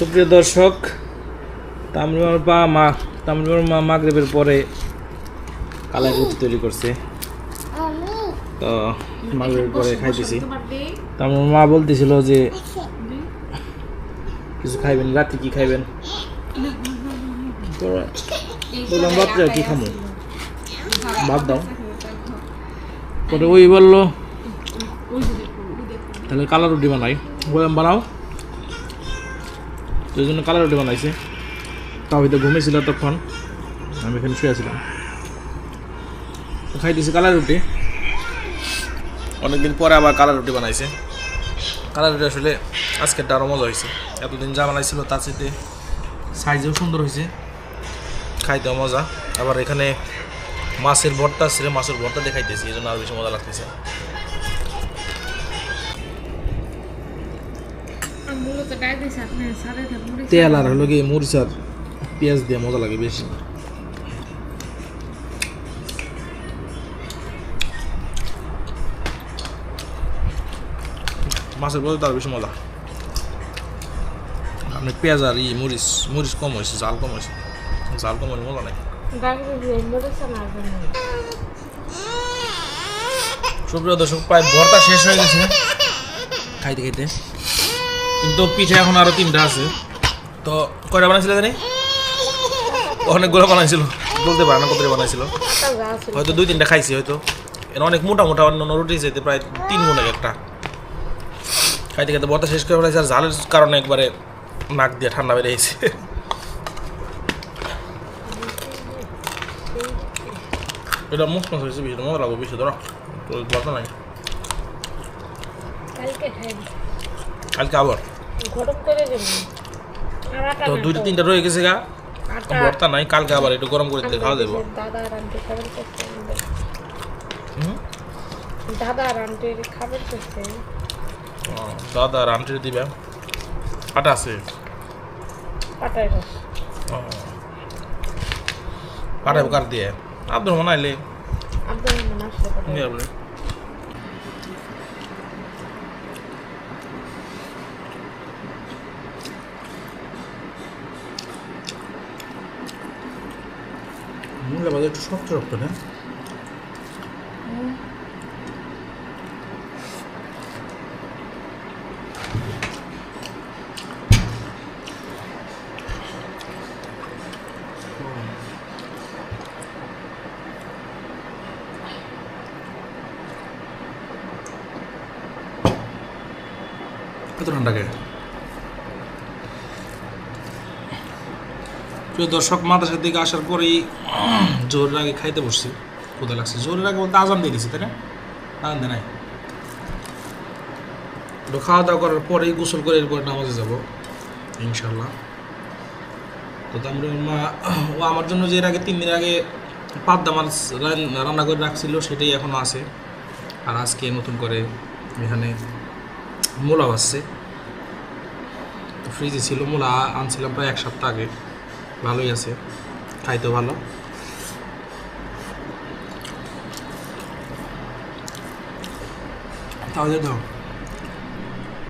সুপ্রিয় দর্শক, তামরিমার বা মা, তামরিমার মা মাগরেবের পরে কালাই রুটি তৈরি করছে। তো মাগরেবের পরে খাইতেছি। তামরিমার মা বলতেছিল যে, কিছু খাইবেন? রাতে কি খাইবেন? বললাম আর কি খামো? ভাত দাও। পরে ওই বলল, তাহলে কালা রুটি বানাই। বললাম, বানাও। তো জন্য কালা রুটি বানাইছে। তাও হয়তো ঘুমেছিল তখন। আমি এখানে শুয়েছিলাম খাইতেছি কালা রুটি অনেকদিন পরে আবার কালা রুটি বানাইছে। কালা রুটি আসলে আজকেরটা আরও মজা হয়েছে। এতদিন যা বানাইছিল তার সাথে সাইজেও সুন্দর হয়েছে। খাইতেও মজা। আবার এখানে মাছের ভর্তা ছিল মাছের ভর্তা দেখাইতেছি এই জন্য আরও বেশি মজা লাগতেছে। তেল আর হলো গিয়ে মরিচ আর পেঁয়াজ দিয়ে মজা লাগে বেশি। মাছের বলতে তার বেশি মজা। আপনি পেঁয়াজ আর ই মরিচ মরিচ কম হয়েছে জাল কম হয়েছে। জাল কম হলে মজা নাই। সুপ্রিয় দর্শক প্রায় ভর্তা শেষ হয়ে গেছে। খাইতে খাইতে। কিন্তু পিঠে এখন আরও তিনটা আছে। তো কয়টা বানাইছিল জানি? অনেকগুলো বানাইছিল। বলতে পারে না কত বানাইছিল। হয়তো দুই তিনটা খাইছি হয়তো। এর অনেক মোটা মোটা অন্য রুটি যেতে প্রায় তিন গুণ একটা। খাইতে খাইতে ভর্তা শেষ করে ফেলাইছে আর ঝালের কারণে একবারে নাক দিয়ে ঠান্ডা বেড়ে গেছে। এটা মুখ মাছ হয়েছে বেশি মজা লাগবে বেশি ধরো। তো নাই। কালকে আবার? তো দুইটা তিনটা রয়ে গেছে গা। ভর্তা নাই কালকে আবার একটু গরম করে দিলে খাওয়া দেবো। দাদা আর খাবার করছে? দাদা দিবে। আটা আছে। আটাই রস। কার দিয়ে। আব্দুল মনাইলে আব্দুল রহমান আসলে Bununla bana çok çok böyle. 그들 한다게. প্রিয় দর্শক, মাদ্রাসার দিকে আসার পরেই জোরের আগে খাইতে বসছি। কোথায় লাগছে। জোরের আগে বলতে আজান দিয়ে দিছি, তাই না? আজান দেয় নাই। খাওয়া দাওয়া করার পরেই গোসল করে এরপরে নামাজে যাব ইনশাল্লাহ তো তারপরে মা, ও আমার জন্য যে এর আগে তিন দিন আগে পাবদা মাছ রান- রান্না করে রাখছিল, সেটাই এখনও আছে। আর আজকে নতুন করে এখানে মূলা আসছে। তো ফ্রিজে ছিল, মূলা আনছিলাম প্রায় এক সপ্তাহ আগে। ভালোই আছে খাইতে ভালো। তাহলে দাও।